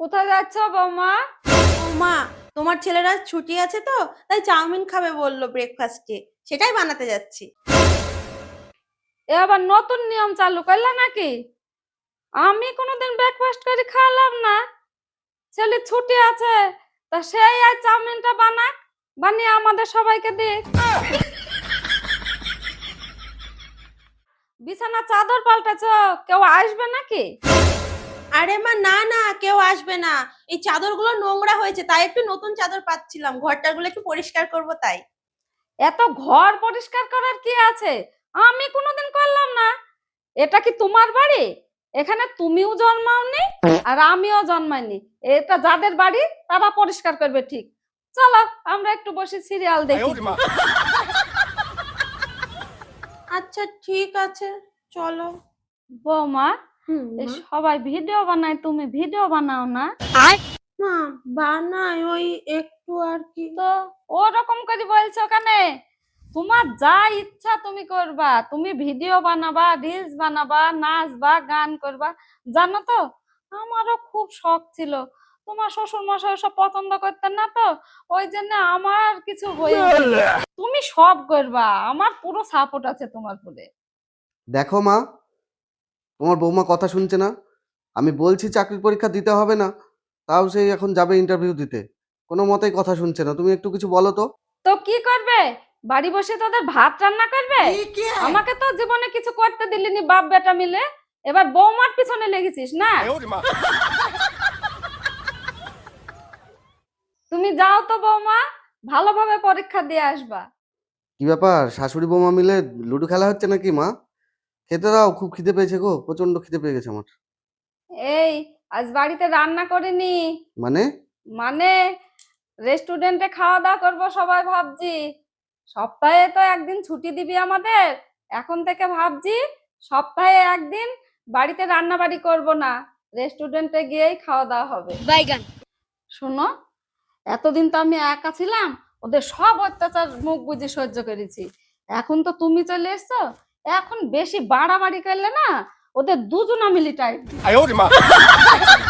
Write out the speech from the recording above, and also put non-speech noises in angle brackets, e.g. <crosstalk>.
কোথায় যাচ্ছ বৌমা? ও মা তোমার ছেলেরা ছুটি আছে তো তাই চাউমিন খাবে বলল ব্রেকফাস্টে সেটাই বানাতে যাচ্ছি। এ আবার নতুন নিয়ম চালু করলে নাকি? আমি কোনোদিন ব্রেকফাস্ট করে খাওয়ালাম না। ছেলে ছুটি আছে তা সেই আর চাউমিনটা বানাক বানিয়ে আমাদের সবাইকে দিক। বিছানা চাদর পাল্টেছ কেউ আসবে নাকি? আরে মা না না কেউ আসবে না। এই চাদরগুলো নোংরা হয়েছে তাই একটু নতুন চাদর পাচ্ছিলাম। ঘরটা গুলো একটু পরিষ্কার করব তাই। এত ঘর পরিষ্কার করার কি আছে? আমি কোনোদিন করলাম না। এটা কি তোমার বাড়ি? এখানে তুমিও জন্মাওনি আর আমিও জন্মাইনি। এটা যাদের বাড়ি তারা পরিষ্কার করবে ঠিক। চলো আমরা একটু বসে সিরিয়াল দেখি। আচ্ছা ঠিক আছে। চলো। বৌমা সবাই ভিডিও বানায় তুমি ভিডিও বানাও না। মা বানাই ওই একটু আর কি। তো ওরকম করে বলছো কেন? তোমার যা ইচ্ছা তুমি করবা। তুমি ভিডিও বানাবা রিলস বানাবা নাচবা গান করবা। জানো তো আমারও খুব শখ ছিল। তোমার শ্বশুর মশাই সব পছন্দ করতেন না তো? ওই জন্য আমার কিছু হয়ে তুমি সব করবা। আমার পুরো সাপোর্ট আছে তোমার উপরে। দেখো মা তোমার বৌমা কথা শুনছে না? আমি বলছি চাকরির পরীক্ষা দিতে হবে না তাও সে এখন যাবে ইন্টারভিউ দিতে। কোনো মতেই কথা শুনছে না। তুমি একটু কিছু বলো তো। তো কি করবে? বাড়ি বসে তোদের ভাত রান্না করবে? আমাকে তো জীবনে কিছু করতে দিলিনি বাপ বেটা মিলে। এবার বৌমার পিছনে লেগেছিস না? তুমি যাও তো বৌমা ভালোভাবে পরীক্ষা দিয়ে আসবা। কি ব্যাপার? শাশুড়ি বৌমা মিলে লুডো খেলা হচ্ছে নাকি মা? খেতে দাও খুব খিদে পেয়েছে গো প্রচণ্ড খিদে পেয়ে গেছে আমার। এই আজ বাড়িতে রান্না করিনি। মানে? মানে রেস্টুরেন্টে খাওয়া দাওয়া করব সবাই ভাবছি। সপ্তাহে তো একদিন ছুটি দিবি আমাদের। এখন থেকে ভাবছি সপ্তাহে একদিন বাড়িতে রান্না বাড়ি করব না। রেস্টুরেন্টে গিয়েই খাওয়া দাওয়া হবে। বাইগান। শোনো এতদিন তো আমি একা ছিলাম ওদের সব অত্যাচার মুখ বুঝে সহ্য করেছি। এখন তো তুমি চলে এসছো এখন বেশি বাড়াবাড়ি করলে না ওদের দুজনা মিলি টাইট <laughs>